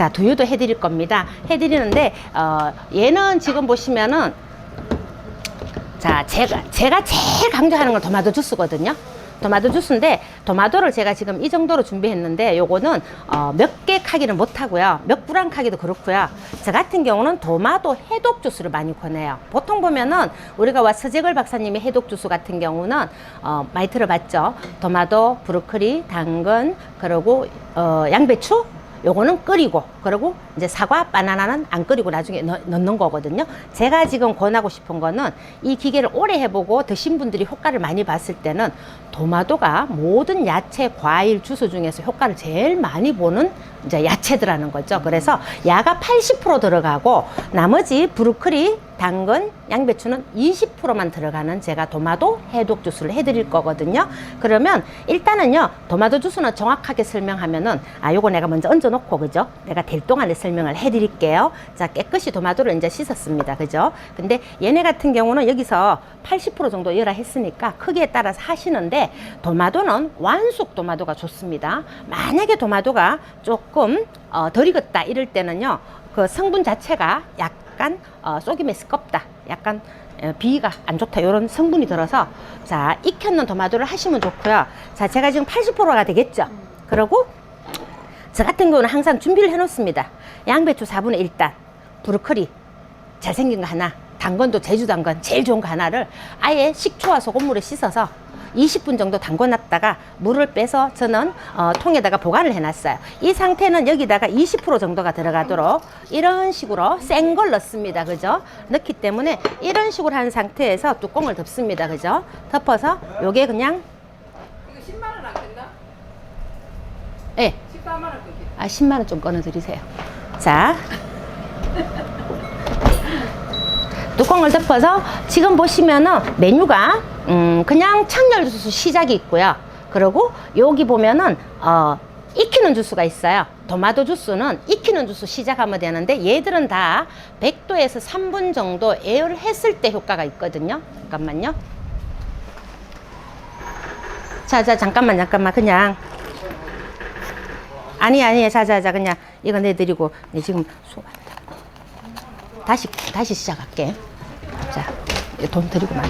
자, 두유도 해드릴 겁니다. 해드리는데, 어, 얘는 지금 보시면은, 자, 제가, 제가 제일 강조하는 건 토마토 주스거든요. 토마토 주스인데, 토마토를 제가 지금 이 정도로 준비했는데, 요거는, 어, 몇개 카기는 못하고요. 몇 구랑 카기도 그렇고요. 저 같은 경우는 토마토 해독 주스를 많이 권해요. 보통 보면은, 우리가 와 서재걸 박사님의 해독 주스 같은 경우는, 어, 많이 들어봤죠. 토마토, 브로콜리, 당근, 그리고, 어, 양배추, 요거는 끓이고 그리고 이제 사과 바나나는 안 끓이고 나중에 넣, 넣는 거거든요 제가 지금 권하고 싶은 거는 이 기계를 오래 해보고 드신 분들이 효과를 많이 봤을 때는 토마토가 모든 야채 과일 주스 중에서 효과를 제일 많이 보는 이제 야채들하는 거죠 그래서 야가 80% 들어가고 나머지 브루클리 당근, 양배추는 20%만 들어가는 제가 토마토 해독 주스를 해드릴 거거든요. 그러면 일단은요, 토마토 주스는 정확하게 설명하면은, 아, 요거 내가 먼저 얹어놓고, 그죠? 내가 될 동안에 설명을 해드릴게요. 자, 깨끗이 토마토를 이제 씻었습니다. 그죠? 근데 얘네 같은 경우는 여기서 80% 정도 열화 했으니까 크기에 따라서 하시는데, 토마토는 완숙 토마토가 좋습니다. 만약에 토마토가 조금 어, 덜 익었다 이럴 때는요, 그 성분 자체가 약간 어, 쏘김에 스껍다. 약간 어, 비위가 안 좋다. 이런 성분이 들어서 자 익혔는 토마토를 하시면 좋고요. 자 제가 지금 80%가 되겠죠. 그리고 저 같은 경우는 항상 준비를 해 놓습니다. 양배추 4분의 1단, 브로콜리 잘생긴 거 하나, 당근도 제주 당근 제일 좋은 거 하나를 아예 식초와 소금물에 씻어서 20분 정도 담궈놨다가 물을 빼서 저는 어, 통에다가 보관을 해놨어요. 이 상태는 여기다가 20% 정도가 들어가도록 이런 식으로 센 걸 넣습니다. 그죠? 넣기 때문에 이런 식으로 한 상태에서 뚜껑을 덮습니다. 그죠? 덮어서 요게 그냥 이거 10만 원 안 된다? 예, 14만 원 끊기. 아 10만 원 좀 꺼내 드리세요. 자. 뚜껑을 덮어서 지금 보시면은 메뉴가 음 그냥 창열 주스 시작이 있고요. 그리고 여기 보면은 어 익히는 주스가 있어요. 토마토 주스는 익히는 주스 시작하면 되는데 얘들은 다 100도에서 3분 정도 에어를 했을 때 효과가 있거든요. 잠깐만요. 자, 자, 잠깐만, 잠깐만, 그냥. 아니, 아니, 자, 자, 자, 그냥 이거 내드리고, 네, 지금 소 다시, 다시 시작할게. 자, 이돈 드리고 말.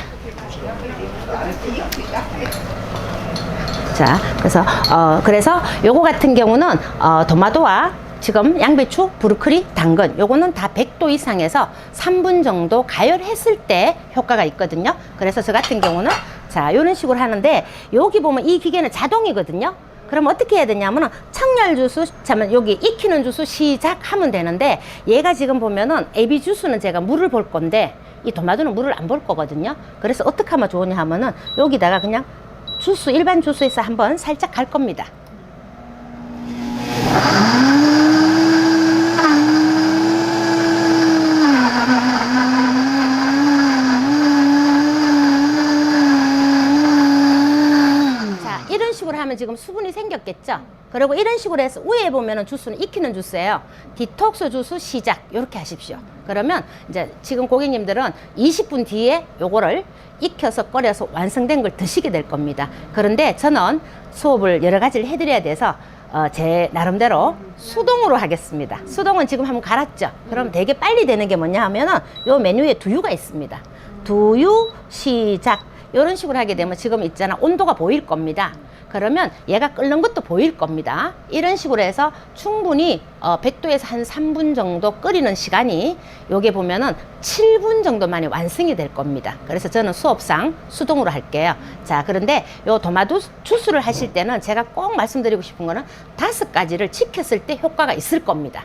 자, 그래서, 어, 그래서 요거 같은 경우는, 어, 토마토와 지금 양배추, 브루콜리, 당근, 요거는 다 100도 이상에서 3분 정도 가열했을 때 효과가 있거든요. 그래서 저 같은 경우는, 자, 요런 식으로 하는데, 여기 보면 이 기계는 자동이거든요. 그럼 어떻게 해야 되냐면은 청열 주스, 잠깐 여기 익히는 주스 시작하면 되는데 얘가 지금 보면은 에비 주스는 제가 물을 볼 건데 이 토마토는 물을 안 볼 거거든요. 그래서 어떻게 하면 좋으냐 하면은 여기다가 그냥 주스 일반 주스에서 한번 살짝 갈 겁니다. 자, 이런 식으로 하면 지금 수분이 생겼겠죠? 그리고 이런 식으로 해서 위에 보면은 주스는 익히는 주스예요. 디톡스 주스 시작. 이렇게 하십시오. 그러면 이제 지금 고객님들은 20분 뒤에 요거를 익혀서 끓여서 완성된 걸 드시게 될 겁니다. 그런데 저는 수업을 여러 가지를 해드려야 돼서 어, 제 나름대로 수동으로 하겠습니다. 수동은 지금 한번 갈았죠? 그럼 되게 빨리 되는 게 뭐냐 하면은 요 메뉴에 두유가 있습니다. 두유 시작. 이런 식으로 하게 되면 지금 있잖아 온도가 보일 겁니다. 그러면 얘가 끓는 것도 보일 겁니다. 이런 식으로 해서 충분히 어, 100도에서 한 3분 정도 끓이는 시간이 요게 보면은 7분 정도 만에 완성이 될 겁니다. 그래서 저는 수업상 수동으로 할게요. 자, 그런데 요 토마토 주스를 하실 때는 제가 꼭 말씀드리고 싶은 거는 다섯 가지를 지켰을 때 효과가 있을 겁니다.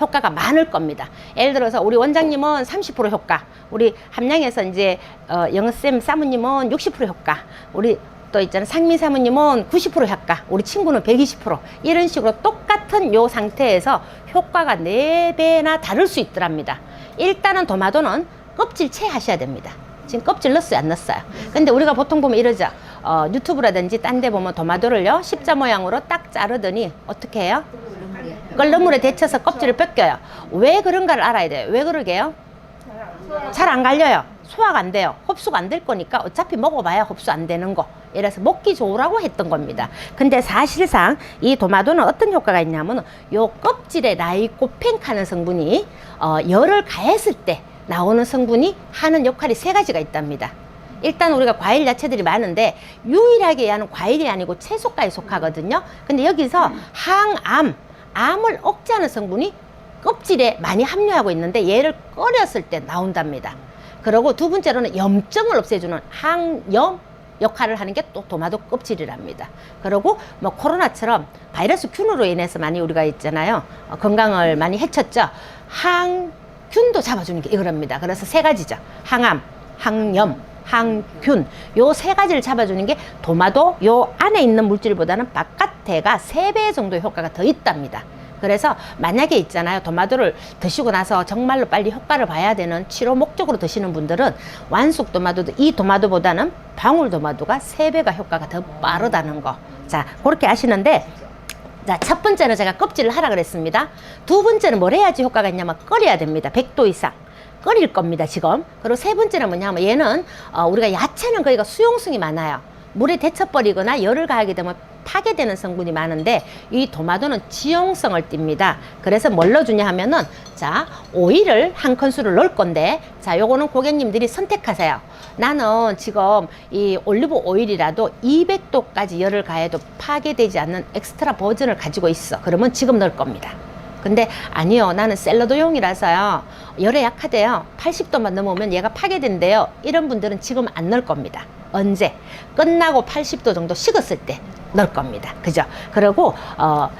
효과가 많을 겁니다. 예를 들어서 우리 원장님은 30% 효과, 우리 함량에서 이제 어, 영쌤 사모님은 60% 효과, 우리 또 있잖아 상미 사모님은 90% 효과, 우리 친구는 120% 이런 식으로 똑같은 요 상태에서 효과가 네배나 다를 수 있더랍니다. 일단은 토마토는 껍질 채 하셔야 됩니다. 지금 껍질 넣었어요, 안 넣었어요? 근데 우리가 보통 보면 이러죠. 어, 유튜브라든지 딴 데 보면 토마토를요, 십자 모양으로 딱 자르더니 어떻게 해요? 끓는 물에 데쳐서 껍질을 벗겨요. 왜 그런가를 알아야 돼요. 왜 그러게요? 잘 안 갈려요. 소화가 안 돼요. 흡수가 안 될 거니까 어차피 먹어봐야 흡수 안 되는 거. 이래서 먹기 좋으라고 했던 겁니다. 근데 사실상 이 도마도는 어떤 효과가 있냐면 요 껍질에 라이코펜카는 성분이 어, 열을 가했을 때 나오는 성분이 하는 역할이 세 가지가 있답니다. 일단 우리가 과일 야채들이 많은데 유일하게 얘는 과일이 아니고 채소과에 속하거든요. 근데 여기서 항암, 암을 억제하는 성분이 껍질에 많이 함유하고 있는데 얘를 끓였을 때 나온답니다. 그리고 두 번째로는 염증을 없애주는 항염 역할을 하는 게 또 도마도 껍질이랍니다. 그리고 뭐 코로나처럼 바이러스 균으로 인해서 많이 우리가 있잖아요. 어, 건강을 많이 해쳤죠. 항균도 잡아주는 게 이거랍니다. 그래서 세 가지죠. 항암, 항염, 항균 요 세 가지를 잡아주는 게 도마도 요 안에 있는 물질보다는 바깥에가 세 배 정도 효과가 더 있답니다. 그래서 만약에 있잖아요 도마도를 드시고 나서 정말로 빨리 효과를 봐야 되는 치료 목적으로 드시는 분들은 완숙 도마도도 이 도마도보다는 방울 도마도가 세 배가 효과가 더 빠르다는 거. 자 그렇게 아시는데 자, 첫 번째는 제가 껍질을 하라 그랬습니다. 두 번째는 뭘 해야지 효과가 있냐면 끓여야 됩니다. 100도 이상. 끓일 겁니다, 지금. 그리고 세 번째는 뭐냐면 얘는 어, 우리가 야채는 거기가 수용성이 많아요. 물에 데쳐버리거나 열을 가하게 되면 파괴되는 성분이 많은데 이 도마도는 지용성을 띱니다. 그래서 뭘 넣어주냐 하면은 자 오일을 한 큰술을 넣을 건데 자 요거는 고객님들이 선택하세요. 나는 지금 이 올리브 오일이라도 200도까지 열을 가해도 파괴되지 않는 엑스트라 버전을 가지고 있어. 그러면 지금 넣을 겁니다. 근데 아니요 나는 샐러드용이라서요 열에 약하대요 80도만 넘으면 얘가 파괴된대요 이런 분들은 지금 안 넣을 겁니다 언제 끝나고 80도 정도 식었을 때 넣을 겁니다 그죠 그리고 어,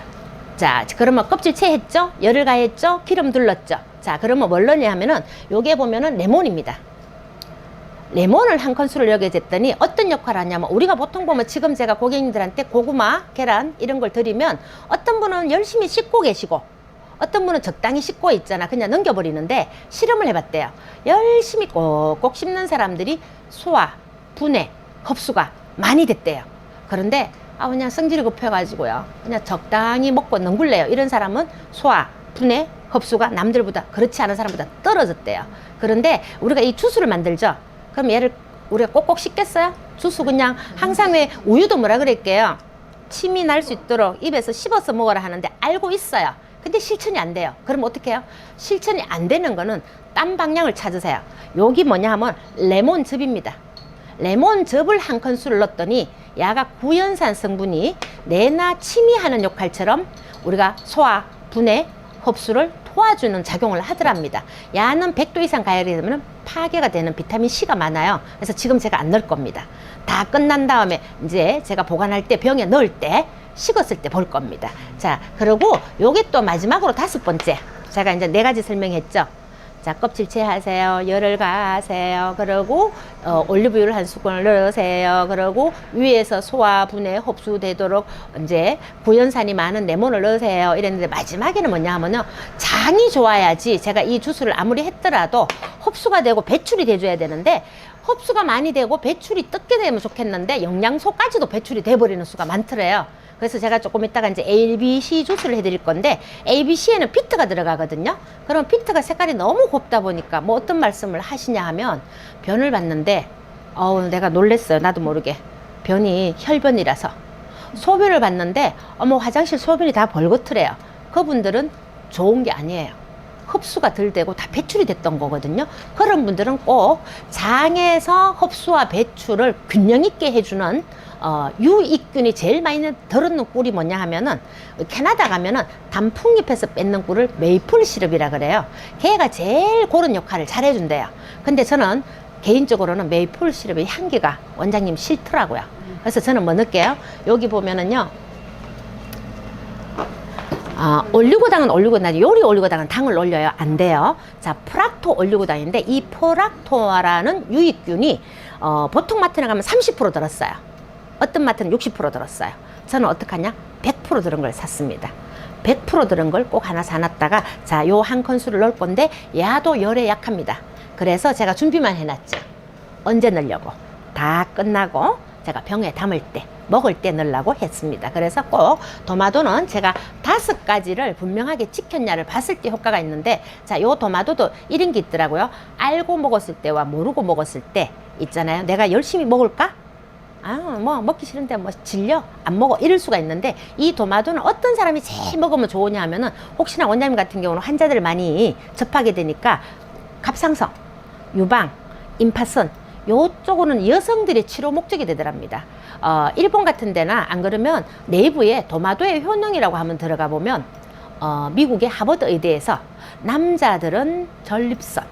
자 그러면 껍질 채했죠 열을 가했죠 기름 둘렀죠 자 그러면 뭘 넣냐 하면은 요게 보면은 레몬입니다 레몬을 한 큰술을 여기에 댔더니 어떤 역할을 하냐면 우리가 보통 보면 지금 제가 고객님들한테 고구마, 계란 이런 걸 드리면 어떤 분은 열심히 씻고 계시고 어떤 분은 적당히 씻고 있잖아. 그냥 넘겨버리는데 실험을 해봤대요. 열심히 꼭꼭 씹는 사람들이 소화, 분해, 흡수가 많이 됐대요. 그런데 아 그냥 성질이 급해가지고요. 그냥 적당히 먹고 능굴래요. 이런 사람은 소화, 분해, 흡수가 남들보다 그렇지 않은 사람보다 떨어졌대요. 그런데 우리가 이 주스를 만들죠. 그럼 얘를 우리가 꼭꼭 씻겠어요? 주스 그냥 항상 왜 우유도 뭐라 그랬게요? 침이 날 수 있도록 입에서 씹어서 먹어라 하는데 알고 있어요. 근데 실천이 안 돼요. 그럼 어떻게 해요? 실천이 안 되는 거는 딴 방향을 찾으세요. 여기 뭐냐 하면 레몬즙입니다. 레몬즙을 한 큰술을 넣었더니 야가 구연산 성분이 뇌나 침이 하는 역할처럼 우리가 소화, 분해, 흡수를 도와주는 작용을 하더랍니다. 야는 100도 이상 가열이 되면 파괴가 되는 비타민 C가 많아요. 그래서 지금 제가 안 넣을 겁니다. 다 끝난 다음에 이제 제가 보관할 때 병에 넣을 때 식었을 때 볼 겁니다. 자, 그리고 요게 또 마지막으로 다섯 번째. 제가 이제 네 가지 설명했죠. 자, 껍질 채하세요. 열을 가하세요. 그리고 어, 올리브유를 한 스푼을 넣으세요. 그리고 위에서 소화, 분해, 흡수되도록 이제 구연산이 많은 레몬을 넣으세요. 이랬는데 마지막에는 뭐냐 하면요. 장이 좋아야지 제가 이 주스를 아무리 했더라도 흡수가 되고 배출이 돼줘야 되는데 흡수가 많이 되고 배출이 뜯게 되면 좋겠는데 영양소까지도 배출이 돼버리는 수가 많더래요. 그래서 제가 조금 이따가 이제 ABC 주스를 해드릴 건데 ABC에는 피트가 들어가거든요. 그럼 피트가 색깔이 너무 곱다 보니까 뭐 어떤 말씀을 하시냐 하면 변을 봤는데 어우 내가 놀랬어요. 나도 모르게 변이 혈변이라서 소변을 봤는데 어머 화장실 소변이 다 벌겋더래요. 그분들은 좋은 게 아니에요. 흡수가 덜 되고 다 배출이 됐던 거거든요. 그런 분들은 꼭 장에서 흡수와 배출을 균형 있게 해주는 어, 유익균이 제일 많이 들었는 꿀이 뭐냐 하면은 캐나다 가면은 단풍잎에서 뺏는 꿀을 메이플 시럽이라 그래요. 걔가 제일 그런 역할을 잘 해준대요. 근데 저는 개인적으로는 메이플 시럽의 향기가 원장님 싫더라고요. 그래서 저는 뭐 넣을게요? 여기 보면은요. 아, 올리고당은 올리고당, 요리 올리고당은 당을 올려요. 안 돼요. 자, 프락토 올리고당인데 이 프락토라는 유익균이 어, 보통 마트에 가면 30% 들었어요. 어떤 마트는 60% 들었어요. 저는 어떡하냐? 100% 들은 걸 샀습니다. 100% 들은 걸 꼭 하나 사놨다가 자, 요한 큰술을 넣을 건데 야도 열에 약합니다. 그래서 제가 준비만 해놨죠. 언제 넣으려고? 다 끝나고 제가 병에 담을 때 먹을 때 넣으려고 했습니다. 그래서 꼭 도마도는 제가 다섯 가지를 분명하게 지켰냐를 봤을 때 효과가 있는데 자, 요 도마도도 이런 게 있더라고요. 알고 먹었을 때와 모르고 먹었을 때 있잖아요. 내가 열심히 먹을까? 아, 뭐 먹기 싫은데 뭐 질려 안 먹어 이럴 수가 있는데 이 도마도는 어떤 사람이 제일 먹으면 좋으냐 하면은 혹시나 원장님 같은 경우는 환자들 많이 접하게 되니까 갑상선, 유방, 임파선 요쪽으로는 여성들의 치료 목적이 되더랍니다. 어, 일본 같은 데나 안 그러면 내부에 도마도의 효능이라고 하면 들어가 보면 어, 미국의 하버드 의대에서 남자들은 전립선,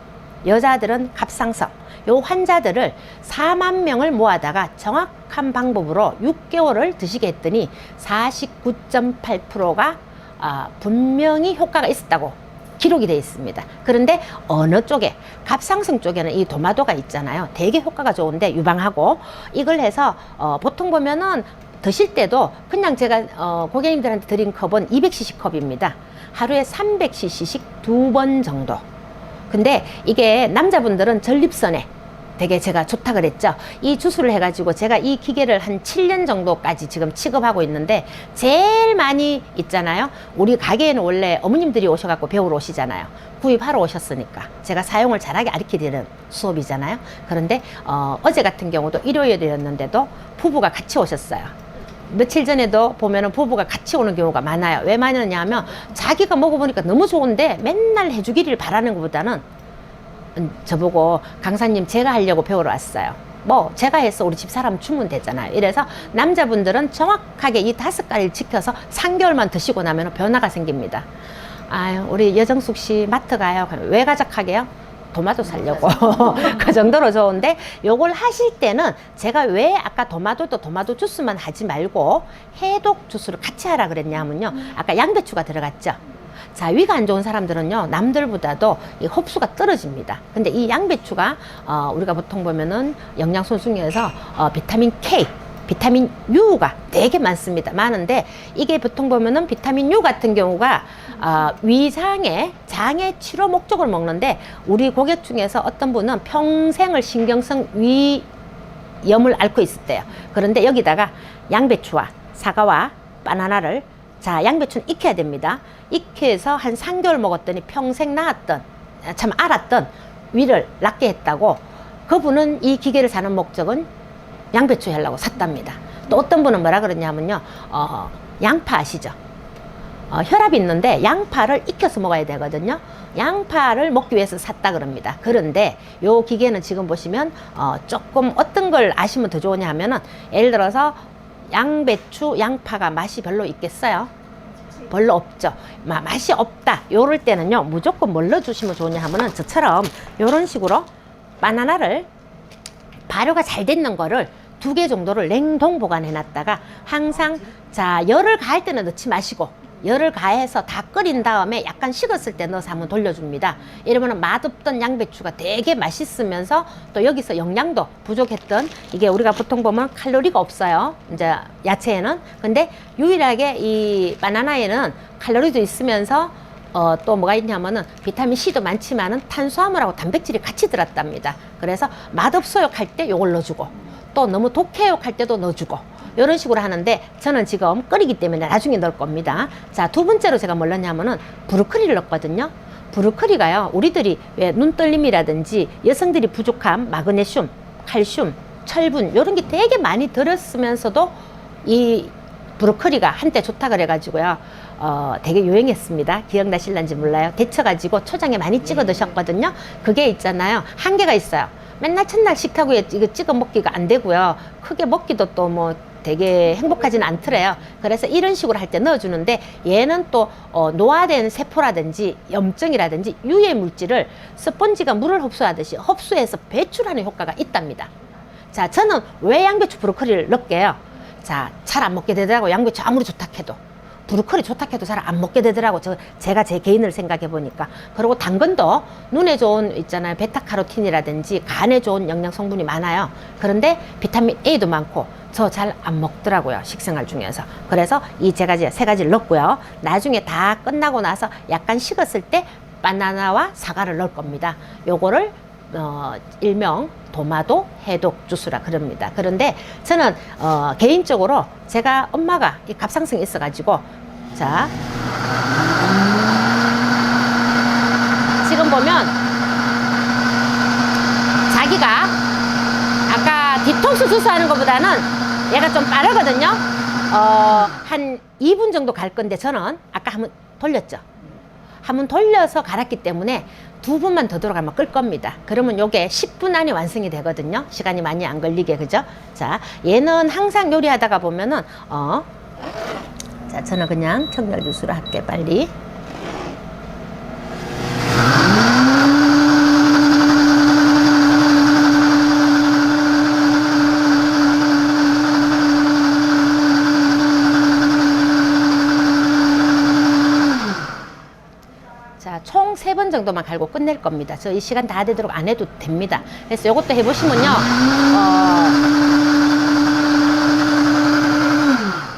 여자들은 갑상선, 요 환자들을 4만 명을 모아다가 정확한 방법으로 6개월을 드시게 했더니 49.8%가 아, 분명히 효과가 있었다고 기록이 되어 있습니다. 그런데 어느 쪽에 갑상선 쪽에는 이 도마도가 있잖아요. 되게 효과가 좋은데 유방하고 이걸 해서 어, 보통 보면은 드실 때도 그냥 제가 어, 고객님들한테 드린 컵은 200cc 컵입니다. 하루에 300cc씩 두 번 정도. 근데 이게 남자분들은 전립선에 되게 제가 좋다 그랬죠. 이 주술을 해가지고 제가 이 기계를 한 7년 정도까지 지금 취급하고 있는데 제일 많이 있잖아요. 우리 가게에는 원래 어머님들이 오셔갖고 배우러 오시잖아요. 구입하러 오셨으니까 제가 사용을 잘하게 가르치는 수업이잖아요. 그런데 어, 어제 같은 경우도 일요일이었는데도 부부가 같이 오셨어요. 며칠 전에도 보면은 부부가 같이 오는 경우가 많아요. 왜 많이 냐면 자기가 먹어보니까 너무 좋은데 맨날 해주기를 바라는 것보다는 음, 저보고 강사님 제가 하려고 배우러 왔어요. 뭐 제가 해서 우리 집 사람 주면 되잖아요. 이래서 남자분들은 정확하게 이 다섯 가지를 지켜서 3개월만 드시고 나면 변화가 생깁니다. 아유 우리 여정숙 씨 마트 가요. 왜 가작하게요? 도마도 살려고. 그 정도로 좋은데 요걸 하실 때는 제가 왜 아까 도마도도 도마도 주스만 하지 말고 해독 주스를 같이 하라 그랬냐면요. 아까 양배추가 들어갔죠? 자 위가 안 좋은 사람들은요 남들보다도 이 흡수가 떨어집니다. 근데 이 양배추가 어, 우리가 보통 보면은 영양소 중에서 어, 비타민 K 비타민 U가 되게 많습니다. 많은데 이게 보통 보면은 비타민 U 같은 경우가 어, 위장의 장의 치료 목적을 먹는데 우리 고객 중에서 어떤 분은 평생을 신경성 위염을 앓고 있었대요. 그런데 여기다가 양배추와 사과와 바나나를 자 양배추는 익혀야 됩니다. 익혀서 한 3개월 먹었더니 평생 나았던 참 알았던 위를 낫게 했다고 그분은 이 기계를 사는 목적은 양배추 하려고 샀답니다. 또 어떤 분은 뭐라 그러냐면요, 어, 양파 아시죠? 어, 혈압이 있는데 양파를 익혀서 먹어야 되거든요. 양파를 먹기 위해서 샀다 그럽니다. 그런데 요 기계는 지금 보시면 어, 조금 어떤 걸 아시면 더 좋으냐 하면은 예를 들어서 양배추, 양파가 맛이 별로 있겠어요? 별로 없죠. 마, 맛이 없다. 요럴 때는요, 무조건 뭘 넣어주시면 좋으냐 하면은 저처럼 요런 식으로 바나나를 발효가 잘 됐는 거를 두 개 정도를 냉동 보관해 놨다가 항상 자 열을 가할 때는 넣지 마시고 열을 가해서 다 끓인 다음에 약간 식었을 때 넣어서 한번 돌려줍니다. 이러면 맛없던 양배추가 되게 맛있으면서 또 여기서 영양도 부족했던 이게 우리가 보통 보면 칼로리가 없어요. 이제 야채에는 근데 유일하게 이 바나나에는 칼로리도 있으면서 어, 또 뭐가 있냐면은 비타민 C도 많지만은 탄수화물하고 단백질이 같이 들었답니다. 그래서 맛없어요 할 때 요걸 넣어주고 또 너무 독해요 할 때도 넣어주고 이런 식으로 하는데 저는 지금 끓이기 때문에 나중에 넣을 겁니다. 자, 두 번째로 제가 뭘 넣냐면은 브로콜리를 넣었거든요. 브로콜리가요, 우리들이 왜 눈떨림이라든지 여성들이 부족한 마그네슘, 칼슘, 철분, 이런 게 되게 많이 들었으면서도 이 브로콜리가 한때 좋다 그래가지고요. 어, 되게 유행했습니다. 기억나실런지 몰라요. 데쳐가지고 초장에 많이 찍어 드셨거든요. 그게 있잖아요. 한계가 있어요. 맨날 첫날 식탁위에 이거 찍어 먹기가 안 되고요. 크게 먹기도 또뭐 되게 행복하지는 않더래요. 그래서 이런 식으로 할 때 넣어주는데 얘는 또 어, 노화된 세포라든지 염증이라든지 유해 물질을 스펀지가 물을 흡수하듯이 흡수해서 배출하는 효과가 있답니다. 자, 저는 왜 양배추 브로콜리를 넣게요? 자, 잘 안 먹게 되더라고 양배추 아무리 좋다 해도. 브로콜리 좋다 해도 잘 안 먹게 되더라고. 저, 제가 제 개인을 생각해 보니까. 그리고 당근도 눈에 좋은 있잖아요. 베타카로틴이라든지 간에 좋은 영양 성분이 많아요. 그런데 비타민 A도 많고 저 잘 안 먹더라고요. 식생활 중에서. 그래서 이 세 가지, 세 가지를 넣고요. 나중에 다 끝나고 나서 약간 식었을 때 바나나와 사과를 넣을 겁니다. 요거를 어, 일명 도마도 해독 주스라 그럽니다. 그런데 저는 어, 개인적으로 제가 엄마가 이 갑상선이 있어가지고 자 지금 보면 자기가 아까 디톡스 주스 하는 것보다는 얘가 좀 빠르거든요. 어, 한 2분 정도 갈 건데 저는 아까 한번 돌렸죠. 한번 돌려서 갈았기 때문에 두 분만 더 들어가면 끌 겁니다. 그러면 요게 10분 안에 완성이 되거든요. 시간이 많이 안 걸리게, 그죠? 자, 얘는 항상 요리하다가 보면은, 어, 자, 저는 그냥 청열 주스로 할게, 빨리. 자, 총 세 번 정도만 갈고 끝낼 겁니다. 저 이 시간 다 되도록 안 해도 됩니다. 그래서 이것도 해보시면요. 어,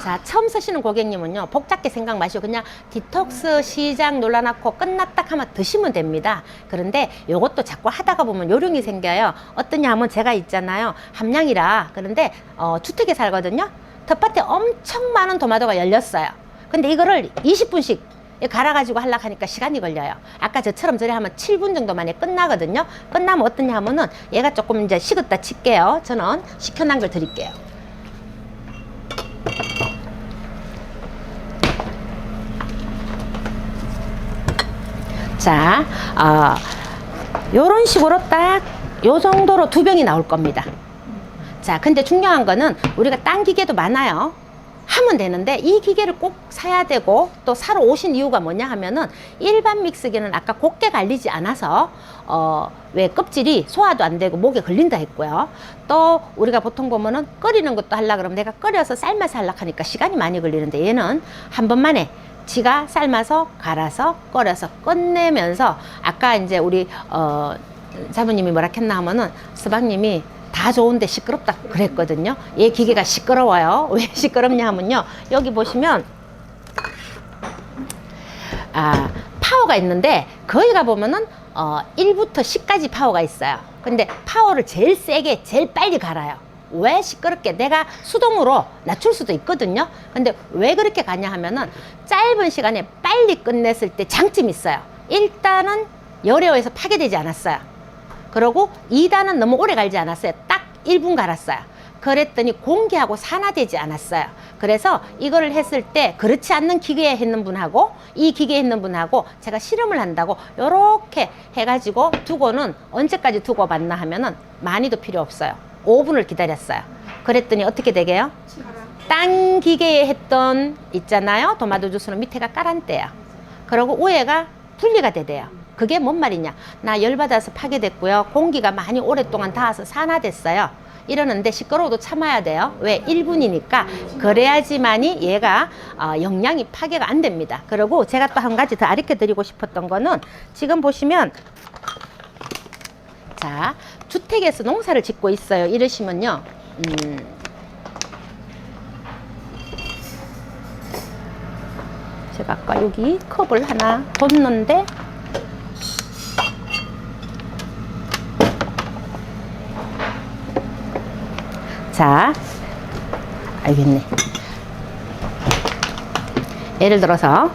자, 처음 쓰시는 고객님은요, 복잡게 생각 마시고 그냥 디톡스 시작 눌러놓고 끝났다 하면 드시면 됩니다. 그런데 이것도 자꾸 하다가 보면 요령이 생겨요. 어떠냐 하면 제가 있잖아요. 함량이라. 그런데 어, 주택에 살거든요. 텃밭에 엄청 많은 도마도가 열렸어요. 근데 이거를 20분씩 갈아가지고 하려고 하니까 시간이 걸려요. 아까 저처럼 저래 하면 7분 정도 만에 끝나거든요. 끝나면 어떠냐 하면은 얘가 조금 이제 식었다 칠게요. 저는 식혀놓은 걸 드릴게요. 자, 어, 요런 식으로 딱 요 정도로 두 병이 나올 겁니다. 자, 근데 중요한 거는 우리가 딴 기계도 많아요. 하면 되는데 이 기계를 꼭 사야 되고 또 사러 오신 이유가 뭐냐 하면은 일반 믹스기는 아까 곱게 갈리지 않아서 어왜 껍질이 소화도 안 되고 목에 걸린다 했고요. 또 우리가 보통 보면은 끓이는 것도 하려 그러면 내가 끓여서 삶아서 하려 하니까 시간이 많이 걸리는데 얘는 한 번만에 지가 삶아서 갈아서 끓여서 끝내면서 아까 이제 우리 어 사부님이 뭐라 했나 하면은 서방님이 다 좋은데 시끄럽다 그랬거든요. 얘 기계가 시끄러워요. 왜 시끄럽냐 하면요. 여기 보시면 아, 파워가 있는데 거기 가 보면은 어, 1부터 10까지 파워가 있어요. 근데 파워를 제일 세게 제일 빨리 갈아요. 왜 시끄럽게 내가 수동으로 낮출 수도 있거든요. 근데 왜 그렇게 가냐 하면은 짧은 시간에 빨리 끝냈을 때 장점이 있어요. 일단은 열에어에서 파괴되지 않았어요. 그리고 2단은 너무 오래 갈지 않았어요. 딱 1분 갈았어요. 그랬더니 공기하고 산화되지 않았어요. 그래서 이거를 했을 때 그렇지 않는 기계에 했는 분하고 이 기계에 했는 분하고 제가 실험을 한다고 요렇게 해가지고 두고는 언제까지 두고 봤나 하면은 많이도 필요 없어요. 5분을 기다렸어요. 그랬더니 어떻게 되게요? 딴 기계에 했던 있잖아요. 도마도 주스는 밑에가 까란때야. 그리고 위에가 분리가 되대요. 그게 뭔 말이냐? 나 열받아서 파괴됐고요. 공기가 많이 오랫동안 닿아서 산화됐어요. 이러는데 시끄러워도 참아야 돼요. 왜? 1분이니까. 그래야지만이 얘가 어, 영양이 파괴가 안 됩니다. 그리고 제가 또 한 가지 더 가르쳐 드리고 싶었던 거는 지금 보시면 자, 주택에서 농사를 짓고 있어요. 이러시면요. 음, 제가 아까 여기 컵을 하나 뒀는데 자, 알겠네. 예를 들어서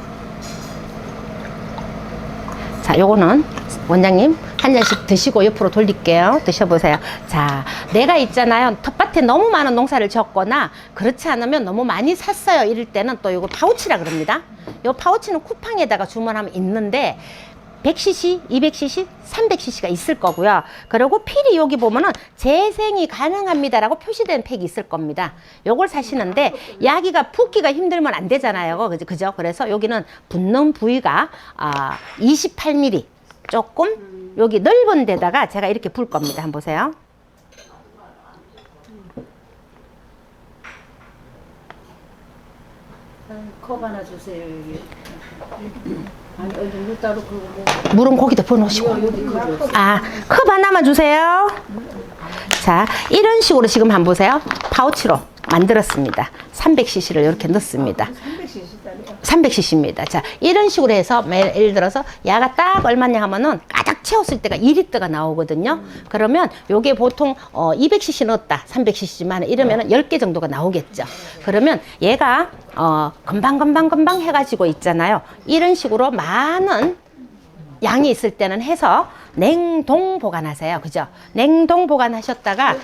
자, 요거는 원장님 한 잔씩 드시고 옆으로 돌릴게요. 드셔보세요. 자, 내가 있잖아요. 텃밭에 너무 많은 농사를 지었거나 그렇지 않으면 너무 많이 샀어요. 이럴 때는 또 요거 파우치라 그럽니다. 요 파우치는 쿠팡에다가 주문하면 있는데 100cc, 200cc, 300cc가 있을 거고요. 그리고 필이 여기 보면은 재생이 가능합니다라고 표시된 팩이 있을 겁니다. 요걸 사시는데 야기가 붓기가 힘들면 안 되잖아요. 그죠? 그죠? 그래서 여기는 붓는 부위가 아, 28mm 조금 여기 넓은 데다가 제가 이렇게 불 겁니다. 한번 보세요. 컵 하나 주세요 여기. 물은 거기다 부어놓으시고. 아, 컵 하나만 주세요. 자, 이런 식으로 지금 한번 보세요. 파우치로 만들었습니다. 300cc를 이렇게 넣습니다. 300cc입니다. 자, 이런 식으로 해서 매- 예를 들어서 야가 딱 얼마냐 하면은 가득 채웠을 때가 2리터가 나오거든요. 그러면 요게 보통 어 200cc 넣었다. 300cc만 이러면은 10개 정도가 나오겠죠. 그러면 얘가 어 금방 금방 금방 해 가지고 있잖아요. 이런 식으로 많은 양이 있을 때는 해서 냉동 보관하세요. 그죠? 냉동 보관하셨다가